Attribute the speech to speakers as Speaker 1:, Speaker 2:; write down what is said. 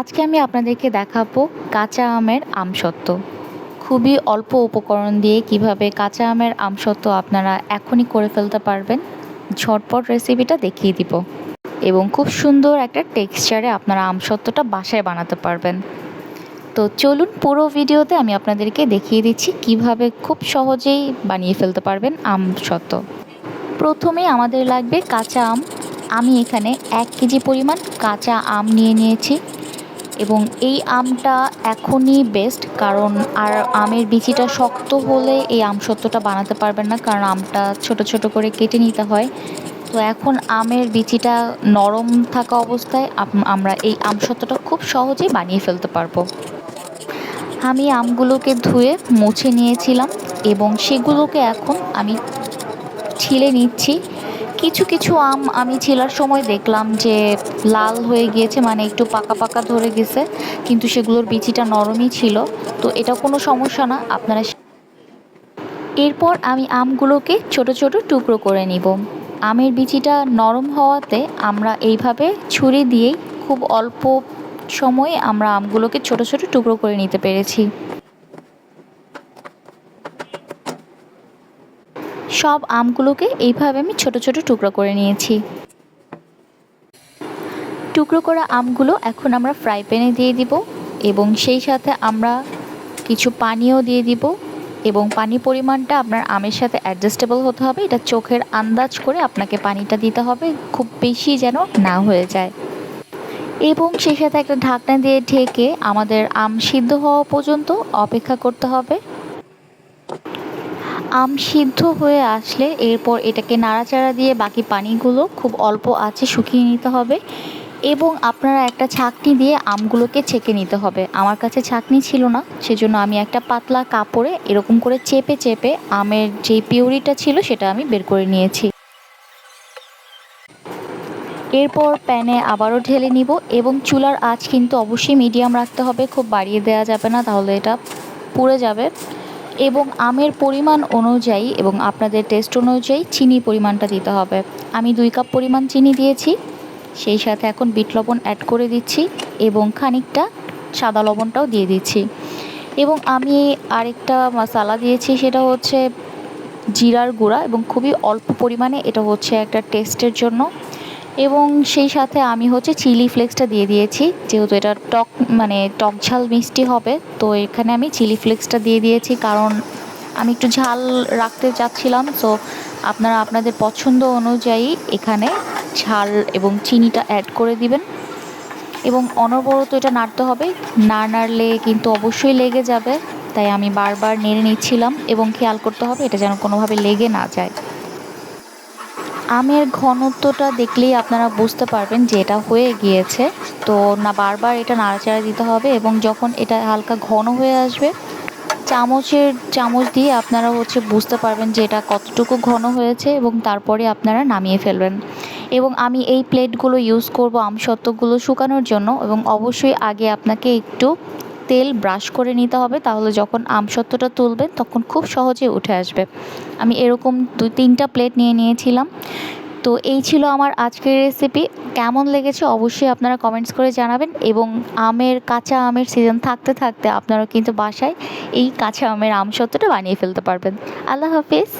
Speaker 1: আজকে আমি আপনাদেরকে দেখাবো কাঁচা আমের আমসত্ত্ব। খুবই অল্প উপকরণ দিয়ে কীভাবে কাঁচা আমের আমসত্ত্ব আপনারা এখনই করে ফেলতে পারবেন, ঝটপট রেসিপিটা দেখিয়ে দিব। এবং খুব সুন্দর একটা টেক্সচারে আপনারা আমসত্ত্বটা বাসায় বানাতে পারবেন। তো চলুন পুরো ভিডিওতে আমি আপনাদেরকে দেখিয়ে দিচ্ছি কীভাবে খুব সহজেই বানিয়ে ফেলতে পারবেন আমসত্ত্ব। প্রথমে আমাদের লাগবে কাঁচা আম। আমি এখানে এক কেজি পরিমাণ কাঁচা আম নিয়ে নিয়েছি। এবং এই আমটা এখনই বেস্ট কারণ আর আমের বিচিটা শক্ত হলে এই আমসত্ত্বটা বানাতে পারবেন না, কারণ আমটা ছোট ছোট করে কেটে নিতে হয়। তো এখন আমের বিচিটা নরম থাকা অবস্থায় আমরা এই আমসত্ত্বটা খুব সহজেই বানিয়ে ফেলতে পারব। আমি আমগুলোকে ধুয়ে মুছে নিয়েছিলাম এবং সেগুলোকে এখন আমি ছিলে নিচ্ছি। কিছু কিছু আম আমি ছিলার সময় দেখলাম যে লাল হয়ে গিয়েছে মানে একটু পাকা পাকা ধরে গেছে, কিন্তু সেগুলোর বিচিটা নরমই ছিল। তো এটা কোনো সমস্যা না, আপনারা এরপর আমি আমগুলোকে ছোট ছোট টুকরো করে নিব। আমের বিচিটা নরম হওয়াতে আমরা এইভাবে ছুরি দিয়েই খুব অল্প সময়ে আমরা আমগুলোকে ছোট ছোট টুকরো করে নিতে পেরেছি। সব আমগুলোকে এইভাবে আমি ছোট ছোট টুকরো করে নিয়েছি। টুকরো করা আমগুলো এখন আমরা ফ্রাই প্যানে দিয়ে দিব এবং সেই সাথে আমরা কিছু পানিও দিয়ে দিব এবং পানি পরিমাণটা আপনার আমের সাথে অ্যাডজাস্টেবল হতে হবে। এটা চোখের আন্দাজ করে আপনাকে পানিটা দিতে হবে, খুব বেশি যেন না হয়ে যায়। এবং সেই সাথে একটা ঢাকনা দিয়ে ঢেকে আমাদের আম সিদ্ধ হওয়া পর্যন্ত অপেক্ষা করতে হবে। আম সিদ্ধ হয়ে আসলে এরপর এটাকে নাড়াচাড়া দিয়ে বাকি পানিগুলো খুব অল্প আছে শুকিয়ে নিতে হবে এবং আপনারা একটা ছাঁকনি দিয়ে আমগুলোকে ছেঁকে নিতে হবে। আমার কাছে ছাঁকনি ছিল না, সেজন্য আমি একটা পাতলা কাপড়ে এরকম করে চেপে চেপে আমের যে পিউরিটা ছিল সেটা আমি বের করে নিয়েছি। এরপর প্যানে আবারও ঢেলে নিব এবং চুলার আঁচ কিন্তু অবশ্যই মিডিয়াম রাখতে হবে, খুব বাড়িয়ে দেওয়া যাবে না, তাহলে এটা পুড়ে যাবে। এবং আমের পরিমাণ অনুযায়ী এবং আপনাদের টেস্ট অনুযায়ী চিনি পরিমাণটা দিতে হবে। আমি দুই কাপ পরিমাণ চিনি দিয়েছি, সেই সাথে এখন বিট লবণ অ্যাড করে দিচ্ছি এবং খানিকটা সাদা লবণটাও দিয়ে দিচ্ছি। এবং আমি আরেকটা মশালা দিয়েছি, সেটা হচ্ছে জিরার গুঁড়া এবং খুবই অল্প পরিমাণে এটা হচ্ছে একটা টেস্টের জন্য। এবং সেই সাথে আমি হচ্ছে চিলি ফ্লেক্সটা দিয়ে দিয়েছি, যেহেতু এটা টক মানে টক ঝাল মিষ্টি হবে, তো এখানে আমি চিলি ফ্লেক্সটা দিয়ে দিয়েছি, কারণ আমি একটু ঝাল রাখতে চাচ্ছিলাম তো আপনারা আপনাদের পছন্দ অনুযায়ী এখানে ঝাল এবং চিনিটা অ্যাড করে দিবেন। এবং অনবরত এটা নাড়তে হবে, না নাড়লে কিন্তু অবশ্যই লেগে যাবে, তাই আমি বারবার নেড়ে নিচ্ছিলাম এবং খেয়াল করতে হবে এটা যেন কোনোভাবে লেগে না যায়। আমের ঘনত্বটা দেখলেই আপনারা বুঝতে পারবেন যে এটা হয়ে গিয়েছে। তো না, বারবার এটা নাড়াচাড়া দিতে হবে এবং যখন এটা হালকা ঘন হয়ে আসবে, চামচের, চামচ দিয়ে আপনারা হচ্ছে বুঝতে পারবেন যে এটা কতটুকু ঘন হয়েছে এবং তারপরে আপনারা নামিয়ে ফেলবেন। এবং আমি এই প্লেটগুলো ইউজ করব আমসত্ত্বগুলো শুকানোর জন্য এবং অবশ্যই আগে আপনাকে একটু তেল ব্রাশ করে নিতে হবে, তাহলে যখন আমসত্ত্বটা তুলবেন তখন খুব সহজে উঠে আসবে। আমি এরকম দুই তিনটা প্লেট নিয়ে নিয়েছিলাম। তো এই ছিল আমার আজকের রেসিপি কেমন লেগেছে অবশ্যই আপনারা কমেন্টস করে জানাবেন এবং আমের কাঁচা আমের সিজন থাকতে থাকতে আপনারা কিন্তু বাসায় এই কাঁচা আমের আমসত্ত্বটা বানিয়ে ফেলতে পারবেন। আল্লাহ হাফিজ।